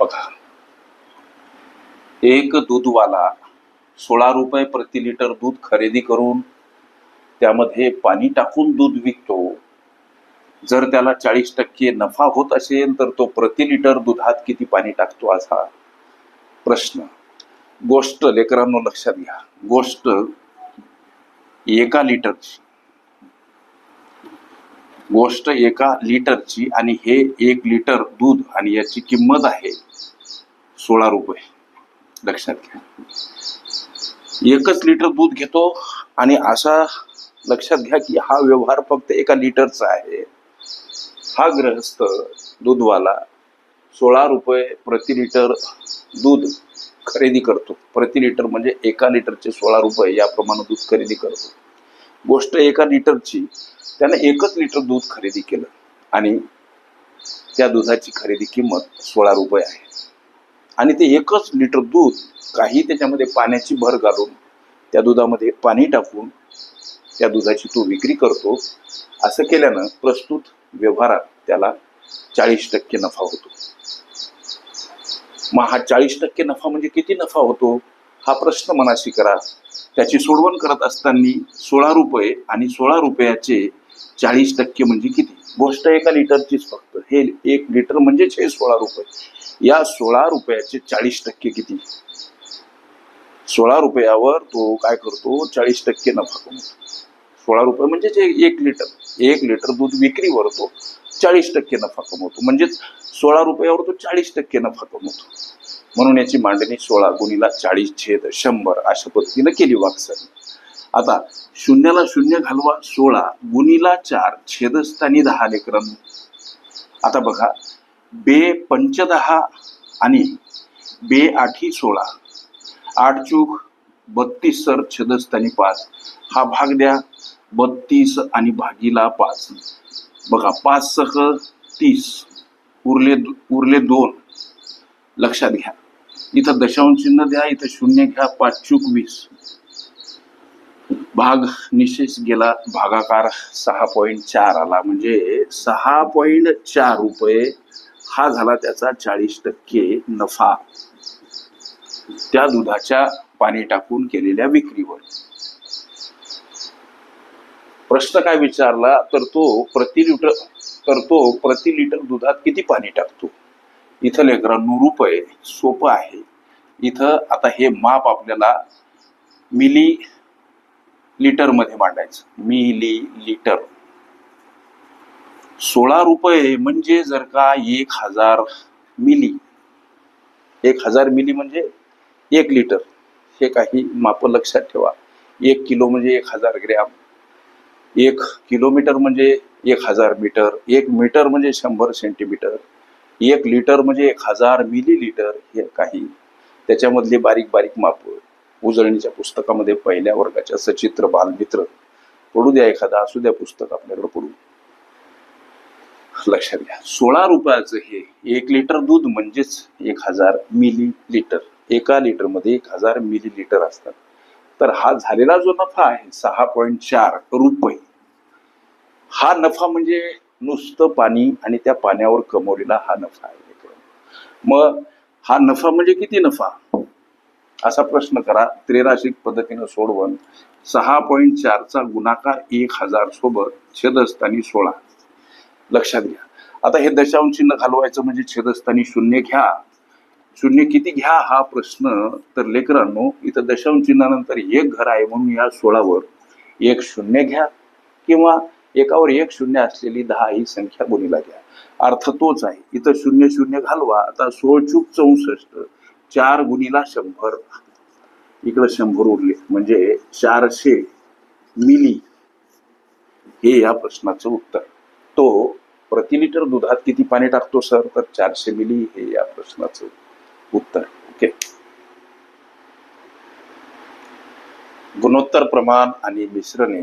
बघा. एक दूधवाला सोळा रुपये प्रति लिटर दूध खरेदी करून त्यामध्ये पाणी टाकून दूध विकतो. जर त्याला चाळीस टक्के नफा होत असेल तर तो प्रति लिटर दुधात किती पाणी टाकतो असा प्रश्न. गोष्ट लेकरांनो लक्षात घ्या. गोष्ट एका लिटरची. गोष्ट एका लिटरची आणि हे एक लिटर दूध आणि याची किंमत आहे सोळा रुपये. लक्षात घ्या. एकच लिटर दूध घेतो आणि असा लक्षात घ्या की हा व्यवहार फक्त एका लिटरचा आहे. हा ग्रहस्थ दूधवाला सोळा रुपये प्रति लिटर दूध खरेदी करतो. प्रति लिटर म्हणजे एका लिटरचे सोळा रुपये याप्रमाणे दूध खरेदी करतो. गोष्ट एका लिटरची त्यानं एकच लिटर दूध खरेदी केलं. आणि त्या दुधाची खरेदी किंमत सोळा रुपये आहे. आणि ते एकच लिटर दूध काही त्याच्यामध्ये पाण्याची भर घालून त्या दुधामध्ये पाणी टाकून त्या दुधाची तो विक्री करतो. असं केल्यानं प्रस्तुत व्यवहारात त्याला चाळीस टक्के नफा होतो. मग हा चाळीस टक्के नफा म्हणजे किती नफा होतो? हा प्रश्न मनाशी करा. त्याची सोडवण करत असताना सोळा रुपये आणि सोळा रुपयाचे चाळीस टक्के म्हणजे किती? गोष्ट एका लिटरचीच फक्त. हे एक लिटर म्हणजेच हे सोळा रुपये. या सोळा रुपयाचे चाळीस टक्के किती? सोळा रुपयावर तो काय करतो? चाळीस टक्के नफा कमवतो. सोळा रुपये म्हणजेच एक लिटर. एक लिटर दूध विक्रीवर तो चाळीस टक्के नफा कमवतो. म्हणजेच सोळा रुपयावर तो चाळीस टक्के नफा कमवतो. म्हणून याची मांडणी सोळा गुणीला चाळीस छेद शंभर अशा पद्धतीनं केली वाक्सर. आता शून्याला शून्य घालवा सोळा गुणीला चार छेदस्थानी दहा लेकरांनो आता बघा बे पंचदहा आणि बे आठी सोळा. आठ चूक बत्तीस सर छेदस्थानी पाच. हा भाग द्या बत्तीस आणि भागीला पाच. बघा पाच सह तीस उरले उरले दोन. लक्षात घ्या. इथं दशांश चिन्ह द्या इथं शून्य घ्या पाच चूक वीस. भाग निशेष गेला भागाकार सहा पॉईंट चार आला. म्हणजे सहा पॉईंट चार रुपये हा झाला त्याचा चाळीस टक्के नफा. त्या दुधाच्या पाणी टाकून केलेल्या विक्रीवर. प्रश्न काय विचारला तर तो प्रति लिटर तर तो प्रति लिटर दुधात किती पाणी टाकतो? इथं लेकरांनो रुपये सोपं आहे. इथं आता हे माप आपल्याला मिली लिटरमध्ये मांडायचं. Millilitre. सोळा रुपये म्हणजे जर का एक हजार मिली. एक हजार मिली म्हणजे एक लिटर. हे काही माप लक्षात ठेवा. एक किलो म्हणजे एक हजार ग्रॅम. एक किलोमीटर म्हणजे एक हजार मीटर. एक मीटर म्हणजे शंभर सेंटीमीटर. एक लिटर म्हणजे एक हजार मिली लिटर हे काही. त्याच्यामधली बारीक बारीक माप. उजळणीच्या पुस्तकामध्ये पहिल्या वर्गाच्या सचित्र बालमित्र पडू द्या एखादा असू द्या पुस्तक आपल्याकडे पडू. लक्षात घ्या. सोळा रुपयाचं हे एक लिटर दूध म्हणजेच एक हजार मिली लिटर एका लिटरमध्ये एक हजार मिली लिटर असतात. तर हा झालेला जो नफा आहे सहा पॉईंट चार रुपये. हा नफा म्हणजे नुसतं पाणी आणि त्या पाण्यावर कमवलेला हा नफा आहे मग हा नफा म्हणजे किती नफा? असा प्रश्न करा. त्रेराशिक पद्धतीनं सोडवून सहा पॉईंट चारचा गुणाकार एक हजार सोबत छेदस्थानी सोळा. लक्षात घ्या. आता हे दशांश चिन्ह घालवायचं म्हणजे छेदस्थानी शून्य घ्या. शून्य किती घ्या हा प्रश्न? तर लेकरांनो इथं दशांश चिन्हानंतर एक घर आहे म्हणून या सोळावर एक शून्य घ्या किंवा एकावर एक शून्य असलेली दहा ही संख्या गुणीला घ्या अर्थ तोच आहे. इथं शून्य शून्य घालवा. आता सोळ चूक चौसष्ट चार गुणीला शंभर. इकडं शंभर उरले. म्हणजे चारशे मिली. हे या प्रश्नाचं उत्तर. तो प्रति लिटर दुधात किती पाणी टाकतो सर? तर चारशे मिली हे या प्रश्नाचं उत्तर. ओके. गुणोत्तर प्रमाण आणि मिश्रणे